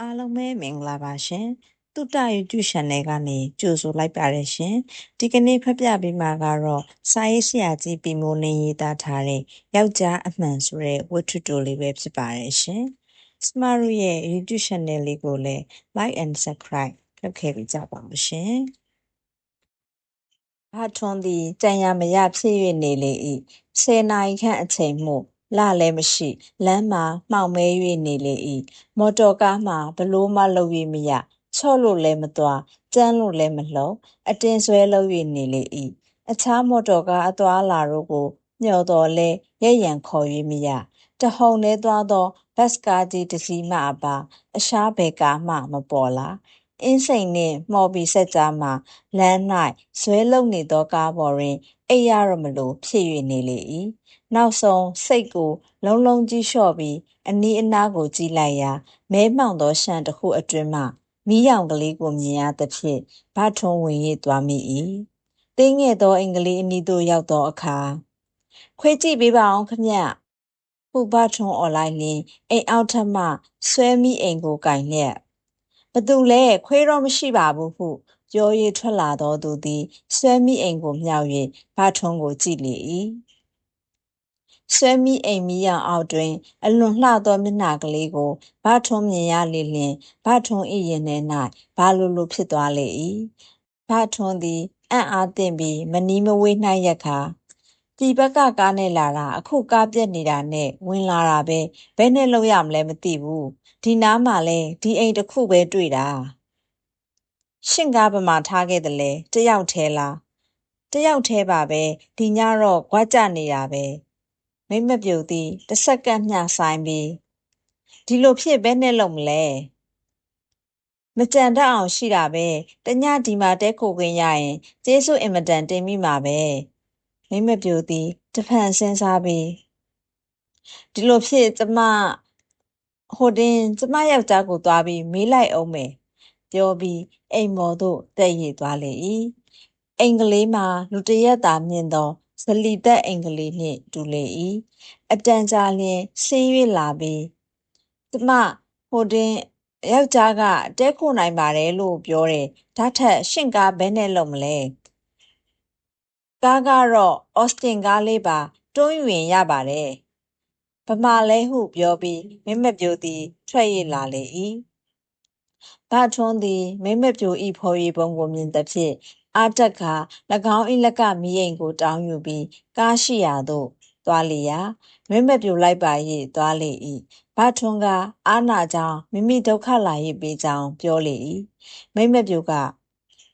အားလုံးပဲမင်္ဂလာပါရှင်တုတ YouTube Channel ကနေကြိုဆိုလိုက်ပါတယ်ရှင်ဒီကနေ့ဖတ်ပြပေးမှာကတော့စာရေးဆရာကြီးပီမိုနေရေးသားထားတဲ့ယောက်ျားအမှန်ဆိုတဲ့ဝတ္ထုတိုလေးပဲဖြစ်ပါတယ်ရှင်စမရုရဲ့ YouTube Channel လေးကိုလည်း Like and Subscribe လုပ်ခဲ့ပြီးကြပါဦးရှင်ဘာထွန်းသည်ကြံရမရဖြစ်၍နေလေ၏ဆယ်နာရီခန့်အချိန်မှု လလည်းမရှိလမ်းမှာမှောင်မဲ၍နေလေ၏မော်တော်ကားမှာဘလို့မှလှုပ်၍မရချော့လို့လည်းမသွားကျန်းလို့လည်းမလှုပ်အတင်းဆွဲလှုပ်၍နေလေ၏အခြားမော်တော်ကားအသွားလာတို့ကိုမျှော်တော်လဲရဲရန်ခေါ်၍မရတဟုန်ထဲသွားသောဘတ်စကားကြီးတစ်စီးမှအပါအရှားဘယ်ကားမှမပေါ်လာအင်းစိန်နှင့်မော်ဘီဆက်ကြားမှလမ်း၌ဇွဲလုံနေသောကားပေါ်တွင်အိပ်ရတော့မလို့ဖြစ်၍နေလေ၏ နောက်ဆုံးစိတ်ကို လုံးလုံးကြီးလျှော့ပြီးအနီးအနားကိုကြည့်လိုက်ရာမဲမှောင်သောရှံတစ်ခုအတွင်းမှမီးရောင်ကလေးကိုမြင်ရသဖြင့်ဗထွန်းဝင်၍သွားမိ၏တင်းငယ်သောအင်္ဂလိပ်အနီးသို့ရောက်သောအခါခွေးကြည့်ပေးပါအောင်ခမဟုဗထွန်းអော်လိုက်လင်အိမ်အောက်ထပ်မှဆွဲမိအိမ်ကိုကင်လျက်ဘသူလဲခွေးတော့မရှိပါဘူးဟုပြော၍ထွက်လာသောသူသည်ဆွဲမိအိမ်ကိုမြောက်၍ဗထွန်းကိုကြည့်လေ၏ ဆွဲမိအိမ်မီးရောင်အောက်တွင် အလွန်လှသောမျက်နှာကလေးကိုဗထွန်းမြင်ရလေလျင်ဗထွန်း၏ရင်ထဲ၌ဘာလိုလိုဖြစ်သွားလေ၏ဗထွန်းသည် အံ့အားသင့်ပြီး မနီးမဝေး၌ရက်ခါဒီဘက်က ကားနဲ့လာတာ အခုကားပြက်နေတာနဲ့ ဝင်လာတာပဲ ဘယ်နဲ့လောက်ရမလဲ မသိဘူး ဒီနားမှာလဲဒီအိမ်တစ်ခုပဲတွေ့တာ ရှင့်ကားပမာထားခဲ့တယ်လေတယောက်သေးလားတယောက်သေးပါပဲ ဒီညတော့ကြွားကြနေတာပဲ မိမပြုတ်သည်တစ်စက္ကန့်မျှဆိုင်ပြီးဒီလိုဖြစ်ဘဲနဲ့လုံမလဲမကြံတတ်အောင်ရှိတာပဲတညဒီမှာတဲခိုခွင့်ရရင်ကျေးဇူးအင်မတန်တင်မိမှာပဲမိမပြိုသည်တဖန်စဉ်းစားပြီးဒီလိုဖြစ်ကျမဟိုတင်ကျမယောက်ျားကိုသွားပြီးမေးလိုက်အောင်မယ်ပြောပြီးအိမ်မော်သို့တက်ရည်သွားလေ၏အင်္ဂလိပ်မှာလူတရက်သာမြင်သော ဇလီသက်အင်္ဂလိပ်နှင့်တူလေ၏အတန်ကြာလျင်ဆင်း၍လာပြီးကျမဟိုတင်ယောက်ျားကတဲခိုနိုင်ပါတယ်လို့ပြောတယ်ဒါထက်ရှင့်ကားဘဲနဲ့လုံမလဲကားကတော့အော်စတင်ကားလေးပါတွန်းယူရင်ရပါတယ်ဗမာလဲဟုပြောပြီးမင်းမပြိုသည်ထွက်ရလာလေ၏ ဗထွန်းသည်မိမပြိုဤဖော်ရီပုံကိုမြင်သဖြင့်အာတက်က၎င်း၏လက်ကမီးအိမ်ကိုတောင်းယူပြီးကားရှိရာသို့သွားလေရာမိမပြိုလိုက်ပါ၍သွားလေ၏ဗထွန်းကအာနာကြောင့်မိမိဒုက္ခလာ၍ပေးကြောင်းပြောလေ၏မိမပြိုက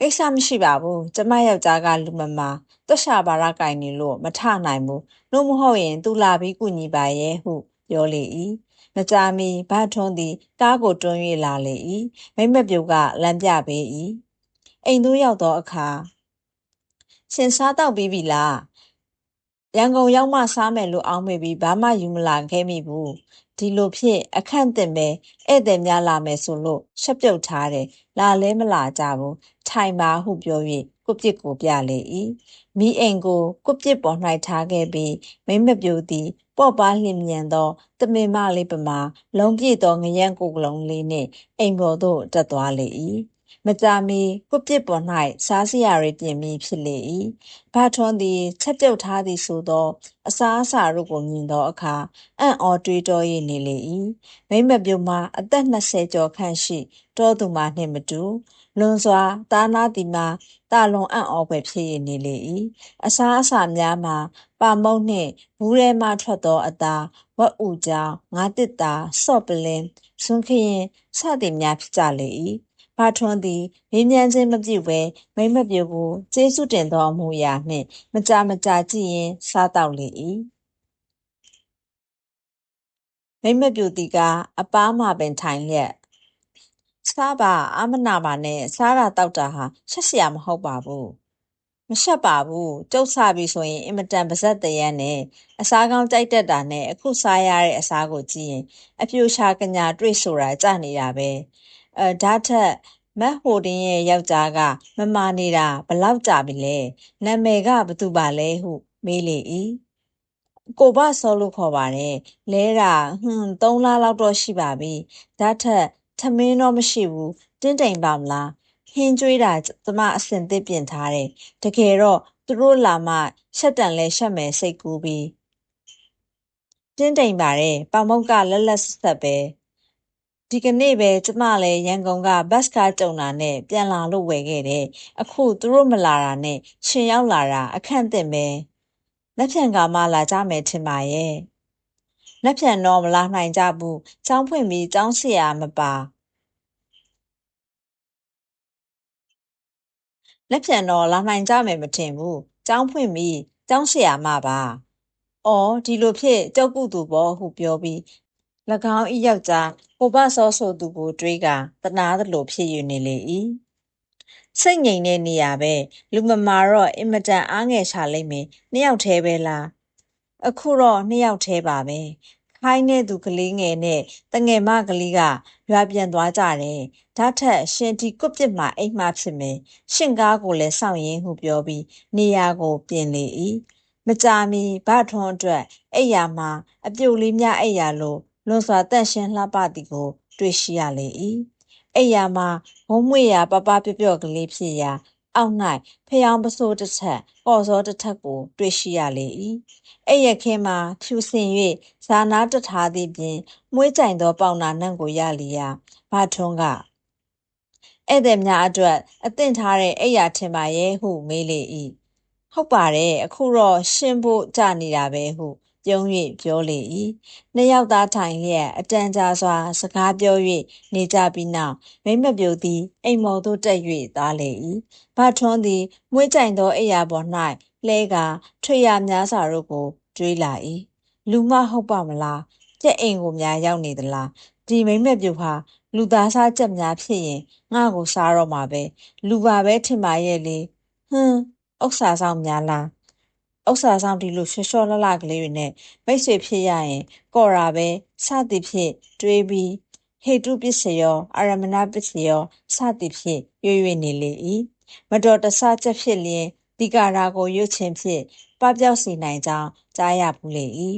ကိစ္စမရှိပါဘူးကျမယောက်ျားကလူမမာတွက်ရှာပါရကင်နေလို့မထနိုင်ဘူးလို့မဟုတ်ရင် သူလာပြီးကုညီပါရဲ့ဟုပြောလေ၏ မကြာမီဗထွန်းသည်ကားကိုတွန်း၍လာလေ၏မိမပြိုကလမ်းပြပေး၏အိမ်သို့ရောက်သောအခါရှင်စားတော့ပြီးပြီလားရန်ကုန်ရောက်မှစားမယ်လို့အောင်းမိပြီးဘာမှယူမလာခဲ့မိဘူးဒီလိုဖြစ်အခန့်တင်ပဲဧည့်သည်များလာမယ်ဆိုလို့ရှက်ပြုတ်ထားတယ်လာလဲမလာကြဘူးထိုင်ပါဟုပြော၍ကိုပြစ်ကိုပြလေ၏ မိအိမ်ကိုကိုပြစ်ပေါ်၌ထားခဲ့ပြီးမိမပြိုသည်ပေါ့ပါလျင်မြန်သောတမင်မလေးပမာလုံးပြည့်သောငရံကိုကလုံးလေးနှင့်အိမ်ပေါ်သို့တက်သွားလေ၏မကြာမီကိုပြစ်ပေါ်၌စားစရာတွေပြင်ပြီးဖြစ်လေ၏ဘာထွန်းသည်ချက်ပြုတ်ထားသည်ဆိုသောအစားအစာတို့ကိုမြင်သောအခါအံ့ဩတွေးတော၍နေလေ၏မိမပြုံမှာအသက်20ကျော်ခန့်ရှိတောသူမှနှင့်မတူလွန်စွာတာနာတိမှာ တာလွန်အံ့ဩဖွယ်ဖြစ်ရနေလေ၏အစားအစာများမှာပါမုတ်နှင့်ဘူးထဲမှထွက်သောအသားဝက်ဥကြောင်ငါးတစ်တာဆော့ပလင်းဆွန်းခရင်စသည်များဖြစ်ကြလေ၏ဖာထွန်းသည်မေးမြန်းခြင်းမပြုဘဲမိမပြိုကိုကျေးဇူးတင်သောအမှုရာနှင့်မကြမကြာကြည့်ရင်စားတော့လေ၏မိမပြိုတီကအပားမှပင်ထိုင်လျက် စားပါအာမနာပါနဲ့စားတာတောက်တာဟာရှက်စရာမဟုတ်ပါဘူးမရှက်ပါဘူးကြုတ်ဆပြီဆိုရင်အင်မတန်ပါဇက်တရန်နဲ့အစားကောင်းကြိုက်တတ်တာနဲ့အခုစားရတဲ့အစားကိုကြည့်ရင် အပြူရှာကညာတွေ့ဆိုတာကြနေတာပဲအဲဒါထက်မတ်ဟိုတင်ရဲ့ယောက်ျားကမမာနေတာဘလောက်ကြပြီလဲနာမည်ကဘသူပါလဲဟုမေးလေ၏ကိုဘဆောလို့ခေါ်ပါတယ်လဲတာဟွန်း3လလောက်တော့ရှိပါပြီဒါထက် ထမင်းတော့မရှိဘူးတင်းတိမ်ပါမလားဟင်းကျွေးတာကျမအစင်သစ်ပြင်ထားတယ်တကယ်တော့သူတို့လာမှရှက်တန်လဲရှက်မယ်စိတ်ကူးပြီးတင်းတိမ်ပါတယ်ပေါမုတ်ကလက်လက်ဆက်ဆက်ပဲဒီကနေ့ပဲကျမလည်းရန်ကုန်ကဘတ်ကားကြုံတာနဲ့ပြန်လာလို့ဝယ်ခဲ့တယ်အခုသူတို့မလာတာနဲ့ရှင်ရောက်လာတာအခန့်အသင့်ပဲလက်ဖြံကမှလာကြမယ်ထင်ပါရဲ့ လက်ဖြန်တော့မလာနိုင်ကြဘူးကျောင်းဖွင့်ပြီးကျောင်းဆရာမပါလက်ဖြန်တော့လာနိုင်ကြမယ်မထင်ဘူးကျောင်းဖွင့်ပြီးကျောင်းဆရာမပါအော်ဒီလိုဖြစ်ကြောက်ကုသူပေါ့ဟုပြောပြီး၎င်းဤယောက်ျားကိုဘဆောဆိုသူကိုတွေးကတနာသလိုဖြစ်၍နေလေ၏စိတ်ငြိမ်တဲ့နေရာပဲလူမမာတော့အင်မတန်အားငယ်ရှာလိမ့်မယ်နှစ်ယောက်တည်းပဲလား အခုတော့နှစ်ယောက်တည်းပါပဲခိုင်းတဲ့သူကလေးငယ်နဲ့တငယ်မကလေးကရွာပြန်သွားကြတယ်။ဒါထက်ရှင်ဒီကွပစ်မှာအိမ်မှာဖြစ်မယ်။ရှင်ကားကိုလည်းစောင့်ရင်းဟုပြောပြီးနေရာကိုပြင်လေ၏။မကြာမီဗထွန်းအတွက်အိယာမှာအပြုတ်လေးများအိယာလိုလွန်စွာတန့်ရှင်းလှပသည်ကို တွေ့ရှိရလေ၏။အိယာမှာဝုံမွေရာပပပျော့ပျော့ကလေးဖြစ်ရာ အောက်၌ဖျောင်းပစိုးတစ်ထက်ကော်စောတစ်ထက်ကို တွေ့ရှိရလေ၏အဲ့ရခင်းမှာဖြူစင်၍ဇာနာတထားသည့်ပြင်မွေးကြိုင်သောပေါင်နာနှံ့ကိုရလျာဘာထွန်းကဧည့်သည်များအတွက်အသင့်ထားတဲ့အိယာထင်ပါရဲ့ဟုမေးလေ၏ဟုတ်ပါတယ်အခုတော့ရှင်းဖို့ကြနေတာပဲဟု ပြုံး၍ပြောလေ၏နှစ်ယောက်သားထိုင်လျက်အတန်ကြာစွာ စကားပြော၍နေကြပြီးနောက်မိမပြိုသည်အိမ်မော်သို့တက်၍သားလေ၏ဘာထွန်းသည်မွေးကြိုင်သောအိယာပေါ်၌လှဲကထွေရများစွာတို့ကိုတွေးလာ၏လူမဟုတ်ပါမလားကြက်အိမ်ကိုများရောက်နေသလားဒီမိမပြူဟာလူသားစားကြက်များဖြစ်ရင်ငါ့ကိုစားတော့မှာပဲလူပါပဲထင်ပါရဲ့လေဟွန်းဥစ္စာဆောင်များလား ဥစ္စာဆောင်ဒီလိုရှော့ရှော့လလကလေးတွေနဲ့မိတ်ဆွေဖြစ်ရရင်ကော်ရာပဲစသည်ဖြင့်တွေးပြီးဟေတုပစ္စယောအာရမဏပစ္စယောစသည်ဖြင့်ရွရွနေလေ၏မတော်တဆချက်ဖြစ်လျင်ဒီကာရာကိုရွတ်ခြင်းဖြင့်ပပျောက်စေနိုင်ကြောင်းကြားရဘူးလေ၏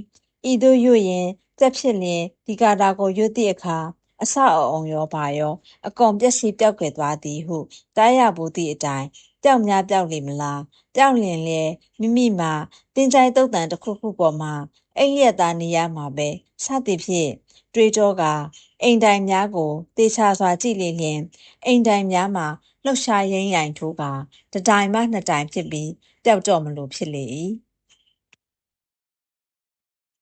ဤသို့ရွတ်ရင်တက်ဖြစ်လျင်ဒီကာရာကိုရွတ်သည့်အခါအဆအုံရောပါရောအကုန်ပျက်စီးပြောက်ကွယ်သွားသည်ဟုကြားရဘူးသည့်အတိုင်း ပျောက်များပျောက်လိမ့်မလားပျောက်လျင်လေမိမိမှာတင်ကြိုင်တုတ်တန်တစ်ခုခုပေါ်မှာအိမ်ရက်သားနေရမှာပဲစသည်ဖြင့်တွေးကြောကအိမ်တိုင်များကိုတေချာစွာကြည့်လေလျင်အိမ်တိုင်များမှာလှုပ်ရှားရင်းရိုင်ထိုးကတတိုင်မှနှစ်တိုင်ဖြစ်ပြီးပျောက်တော့မလို့ဖြစ်လေ၏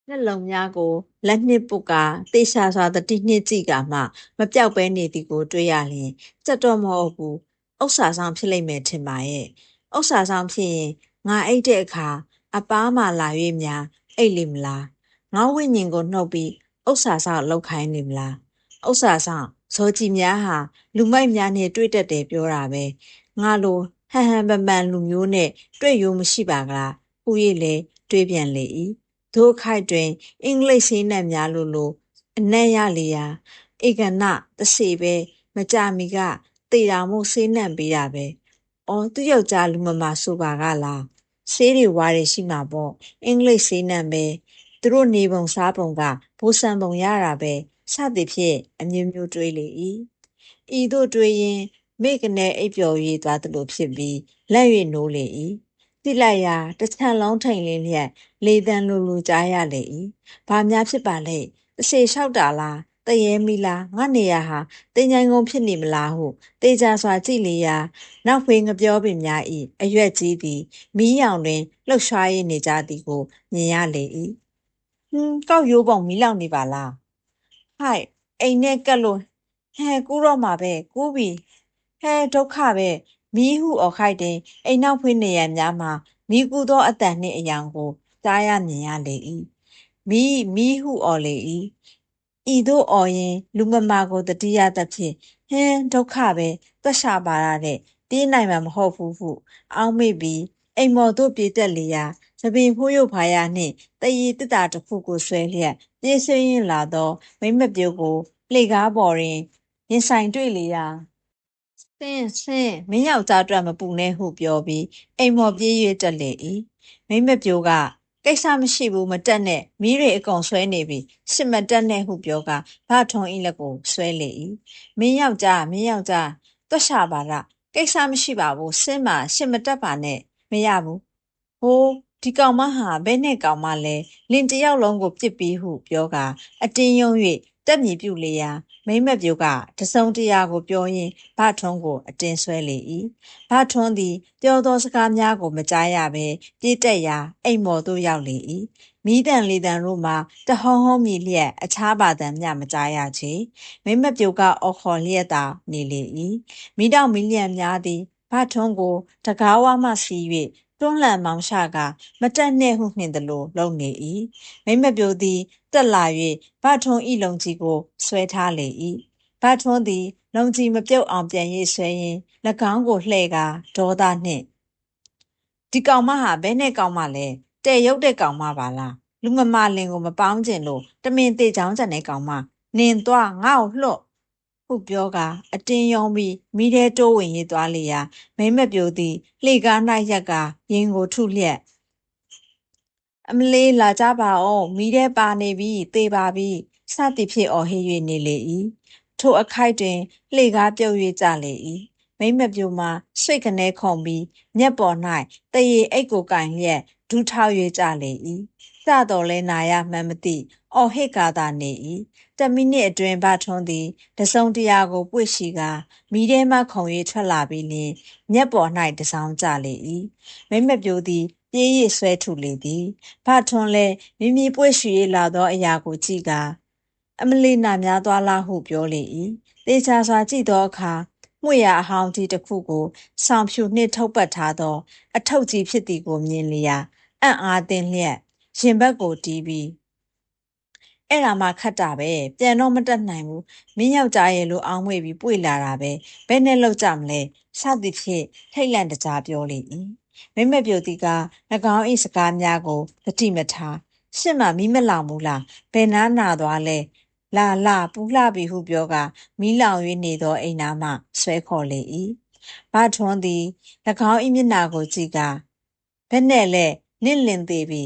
နှလုံးများကိုလက်နှစ်ပုတ်ကတေချာစွာတတိနှစ်ကြည့်ကမှမပြောက်ပဲနေသည်ကို တွေ့ရလျင်စက်တော့မဟုတ်ဘူး ဥစ္စာဆောင်ဖြစ်လိမ့်မယ်ထင်ပါရဲ့ဥစ္စာဆောင်ဖြစ်ရင်ငါအိတ်တဲ့အခါအပားမှလာ၍များအိတ်လိမလားငါဝိညာဉ်ကိုနှုတ်ပြီးဥစ္စာဆောင်လောက်ခိုင်းနေမလားဥစ္စာဆောင်ဇောကြည်များဟာလူမိုက်များနဲ့တွေ့တတ်တယ်ပြောတာပဲငါလိုဟန်ဟန်ပန်ပန်လူမျိုးနဲ့တွေ့ရိုးမရှိပါကလားဥရည်လေတွေးပြန်လေ၏ဒို့ခိုက်တွင်အင်္ဂလိပ်ဆေးနက်များလိုလိုအနက်ရလျာဧကနတစေပဲမကြမီက တေတာမို့ဆေးနံပေးတာပဲ။အော်သူ့ယောက်ျားလူမမာဆိုပါကလား။ဆေးတွေဝါတွေရှိမှာပေါ့။အင်္ဂလိပ်ဆေးနံပဲ။သူတို့နေပုံစားပုံကဘိုးဆန်ပုံရတာပဲ။စသည်ဖြင့်အမျိုးမျိုးတွေးလေ၏။ဤသို့တွေးရင်မိကနေအိပ်ပျော်၍သွားသလိုဖြစ်ပြီးလက်၍နိုးလေ၏။တိလိုက်ရာတချံလုံးထိန်လင်းလျက်လေတန်းလိုလိုကြားရလေ၏။ဘာများဖြစ်ပါလဲ။တစ်စေလျှောက်တာလား တရေမီလားငါနေရဟာတင်ញိုင်ကုန်ဖြစ်နေမလားဟုတေချာစွာကြည့်လေရာနောက်ဖေးငပြောပင်များ၏အရွက်ကြီးသည်မီးရောင်တွင်လှုပ်ရှားရနေကြသည်ကိုမြင်ရလေ၏ဟွန်းကောက်ရိုးပုံမီးလောင်နေပါလားဟိုက်အိမ်နဲ့ကက်လို့ဟဲကူးတော့မှာပဲကူးပြီဟဲဒုက္ခပဲမီးဟုအော်ခိုက်တင်အိမ်နောက်ဖွေးနေရများမှာမီးကူးသောအတန်နှင့်အယောင်ကိုကြားရမြင်ရလေ၏မီးမီးဟုအော်လေ၏ ဤသို့အော်ရင် လူမမာကိုတတိယသဖြင့်ဟင်းဒုက္ခပဲသက်ရှာပါရတဲ့တေးနိုင်မှာမဟုတ်ဘူးဟုအောင်းမိပြီးအိမ်မော်တို့ပြေးတက်လျာသပင်ဖိုးရုပ်ဖားရနှင့်တရီတစ်တာတစ်ခုကိုဆွဲလျက်ပြေးဆွင်းလာသောမိမပြုတ်ကိုလှေကားပေါ်တွင်ရင်ဆိုင်တွေ့လျာဆင်းဆင်းမင်းယောက်ျားအတွက်မပူနဲ့ဟုပြောပြီးအိမ်မော်ပြေး၍တက်လေ၏မိမပြိုးက ကိစ္စမရှိဘူးမတက်နဲ့မီးတွေအကုန်ဆွဲနေပြီစစ်မတက်နဲ့ဟုပြောကဘာထွန်ဤလက်ကိုဆွဲလေ၏မင်းယောက်ျားမင်းယောက်ျားတွက်ရှာပါရကိစ္စမရှိပါဘူးစင်းမှာရှစ်မတက်ပါနဲ့မရဘူးဟိုးဒီကောင်မဟာဘဲနဲ့ကောင်မလဲလင်တယောက်လုံးကိုပြစ်ပြီးဟုပြောကအတင်းယုံ၍ တက်မြည်ပြုလေရာမိမ့်မပြိုကတစုံတရာကိုပြောရင်းဘထွန်းကိုအတင်းဆွဲလေ၏ဘထွန်းသည်ပြောသောစကားများကိုမကြားရဘဲပြေးတက်ရာအိမ်မော်သို့ရောက်လေ၏မိတန်လေတန်တို့မှတဟုံးဟုံးမြည်လျက်အခြားပါတန်မျှမကြားရချေမိမ့်မပြိုကအော်ခေါ်လျက်သာနေလေ၏မိတောင်မီလျံများသည်ဘထွန်းကိုတကားဝမှစီ၍ တွန်းလှန်မောင်ရှာကမတက်နှင့်ဟုနှင်သလိုလုံနေ၏မိမပြိုသည်တက်လာ၍ဗထွန်းဤလုံကြီးကိုဆွဲထားလေ၏ဗထွန်းသည်လုံကြီးမပြုတ်အောင်ပြန်၍ဆွဲရင်း၎င်းကိုလှဲ့ကာဒေါသနှင့်ဒီကောင်မဟာဘဲနဲ့ကောင်မလဲတဲ့ရုပ်တဲ့ကောင်မပါလားလူမမာလင်ကိုမပေါင်းကျင်လို့တမင်တေချောင်းကျန်တဲ့ကောင်မနင်သွားငါ့ကိုလှော့ ဟုပြောကအတင်းယုံပြီးမိထဲတိုးဝင်ရေးသွားလေရာမိမပြိုသည်လှေကား၌ရက်ကရင်ကိုထုလျက်အမလေးလာကြပါအောင်မိထဲပါနေပြီသေပါပြီစသည်ဖြင့်အော်ဟစ်၍နေလေ၏ထိုအခိုက်တွင်လှေကားပြုတ်၍ကြလေ၏မိမပြိုမှာဆွိတ်ကနေခုံပြီးမျက်ပေါ်၌တရေအိတ်ကိုကင်လျက်ဒူးထောက်၍ကြလေ၏ စတော်လဲနာရမှန်းမသိအော်ဟစ်ကာသာနေ၏တမိနစ်အတွင်းဗထွန်းသည်တစုံတရာကိုပွေ့ရှိကာမိထဲမှခုံ၍ထွက်လာပြီးလျင်မျက်ပေါ်၌တစောင်းကြလေ၏မိမပြိုသည်ပြေးရဆွဲထုလေသည်ဖထွန်းလဲမိမိပွေ့ရှိလာသောအရာကိုကြည့်ကာအမလီနာများသွားလားဟုပြောလေ၏တေချာစွာကြည့်သောအခါမှုရအဟောင်းကြီးတစ်ခုကိုဆောင်ဖြူနှင့်ထုတ်ပတ်ထားသော အထုပ်ကြီးဖြစ်သည်ကိုမြင်လျာအံ့အားသင့်လျက် ရင်ဘက်ကိုတီးပြီးအဲ့ဒါမှခတ်တာပဲပြန်တော့မတက်နိုင်ဘူးမင်းယောက်ျားရဲ့လိုအောင်းမွေပြီးပွေလာတာပဲဘယ်နဲ့လောက်ကြမလဲစသည်ဖြင့်ထိတ်လန့်တကြားပြောလေ၏မိမပြိုတီက၎င်း၏စကားများကိုတတိမထားရှင့်မမီးမလောင်ဘူးလားဘယ်နာနာသွားလဲလာလာပူလှပြီဟုပြောကမီးလောင်၍နေသောအိမ်နာမှဆွဲခေါ်လေ၏ဘထွန်းသည်၎င်း၏မျက်နာကိုကြည့်ကဘယ်နဲ့လဲနင့်လင်သေးပြီ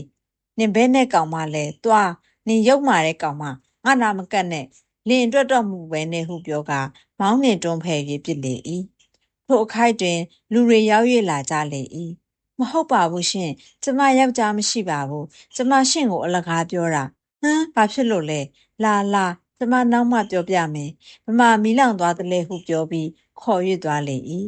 နင်ဘဲနဲ့ကောင်မလဲသွားနင်ရုပ်မာတဲ့ကောင်မငါနာမကတ်နဲ့လင်အတွက်တော့မှုပဲနဲ့ဟုပြောကမောင်းနှင်တွန်းဖယ်၍ပြစ်လေ၏ထိုအခိုက်တွင် လူတွေရောက်၍လာကြလေ၏မဟုတ်ပါဘူးရှင်ကျမယောက်ျားမရှိပါဘူးကျမရှင်ကိုအလကားပြောတာဟမ်ဘာဖြစ်လို့လဲလာလာကျမနောက်မှပြောပြမယ်မမမီးလောင်သွားတယ်လေဟုပြောပြီးခေါ်၍သွားလေ၏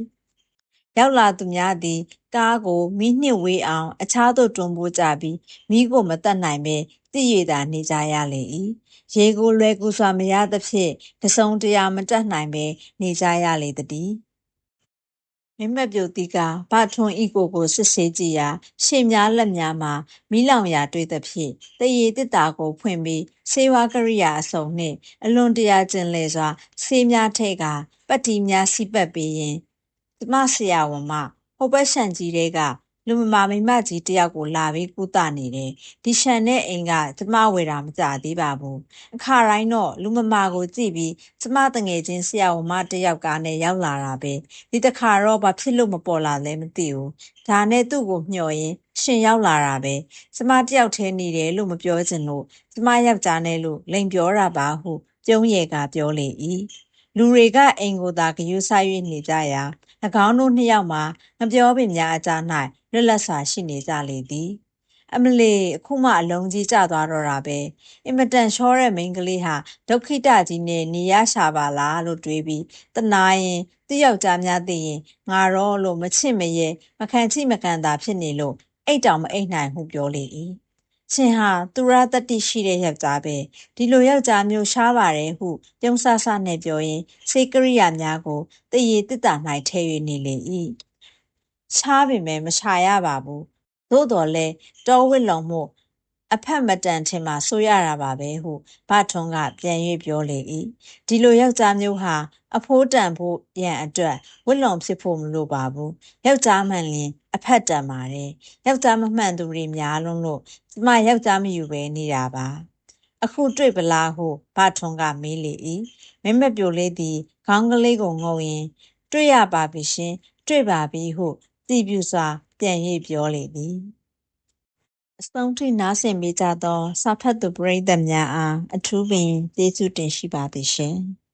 ရောက်လာသူများသည် ကားကိုမိနှင့်ဝေးအောင် အခြားသို့ တွန်းပိုးကြပြီးမိကိုမတတ်နိုင်ပဲတည်ရတာနေကြရလေ၏ရေကို လွယ်ကူစွာ မရသဖြင့် တစုံတရာ မတတ်နိုင်ပဲနေကြရလေသည်မင်းမပြိုတီကဗထွန်ဤကိုကို စစ်ဆေးကြည့်ရာ ရှေ့များလက်များမှာမိလောင်ရာတွေ့သဖြင့်တရေတစ်တာကို ဖွင့်ပြီး ဆေးဝါးကရိယာအစုံနှင့် အလွန်တရာ ကျင်လေစွာ ဆေးများထဲကပတ်တီများ စီးပတ်ပေးရင် ကျမဆရာဝန်မဟိုဘက်ရှန်ကြီးတွေကလူမမာမိမကြီးတယောက်ကိုလာပြီးကုသနေတယ်ဒီရှန်နဲ့အိမ်ကကျမဝယ်တာမကြသေးပါဘူးအခါတိုင်းတော့လူမမာကိုကြည့်ပြီးကျမတငယ်ချင်းဆရာဝန်မတယောက်ကနဲ့ရောက်လာတာပဲဒီတခါတော့ဘာဖြစ်လို့မပေါ်လာလဲမသိဘူးဒါနဲ့သူ့ကိုမျှော်ရင်ရှင်ရောက်လာတာပဲကျမတယောက်ထဲနေတယ်လို့မပြောချင်လို့ကျမယောက်ျားနဲ့လို့လိန်ပြောတာပါဟုကျုံးရည်ကပြောလေ၏ လူတွေကအိမ်ကိုသာဂယုဆိုင်၍နေကြရာ၎င်းတို့နှစ်ယောက်မှာငပြောပင်များအကြား၌လွတ်လပ်စွာရှိနေကြလေသည်အမလီအခုမှအလုံးကြီးကျသွားတော့တာပဲအင်မတန်ရှောတဲ့မိန်းကလေးဟာဒုက္ခိတကြီးနဲ့နေရရှာပါလားလို့တွေးပြီးတနာရင်သူ့ယောက်ျားများသိရင်ငါတော့လို့မချစ်မရဲမခံချိမခံတာဖြစ်နေလို့အိတ်တောင်မအိတ်နိုင်ဟုပြောလေ၏ ရှင်ဟာသူရတတိရှိတဲ့ယောက်ျားပဲဒီလိုယောက်ျားမျိုးရှားပါတယ်ဟုပြုံးဆဆနဲ့ပြောရင်းစေကရိယာများကိုတရေတစ်တာ၌ထဲ၍နေလေ၏ရှားပေမဲ့မရှာရပါဘူးသို့တော်လဲတောဝစ်လုံမှုအဖက်မတန်ထင်မှဆိုရတာပါပဲဟုဗထွန်းကပြန်၍ပြောလေ၏ဒီလိုယောက်ျားမျိုးဟာ အဖိုးတန်ဖို့ရန်အတွက်ဝစ်လုံဖြစ်ဖို့မလိုပါဘူးယောက်ျားမှန်လင်အဖက်တန်ပါတယ်ယောက်ျားမမှန်သူတွေများလုံးလို့ကျမယောက်ျားမယူပဲနေတာပါအခုတွေ့ပလားဟုဗထွန်းကမေးလေ၏မင်းမပြိုလေးသည်ခေါင်းကလေးကိုငုံရင်တွေ့ရပါပြီရှင်တွေ့ပါပြီဟုတည်ပြူစွာပြန်၍ပြောလေသည်အဆုံးထိနားဆင်ပေးကြသောစာဖတ်သူပရိသတ်များအားအထူးပင်ကျေးဇူးတင်ရှိပါသည်ရှင်။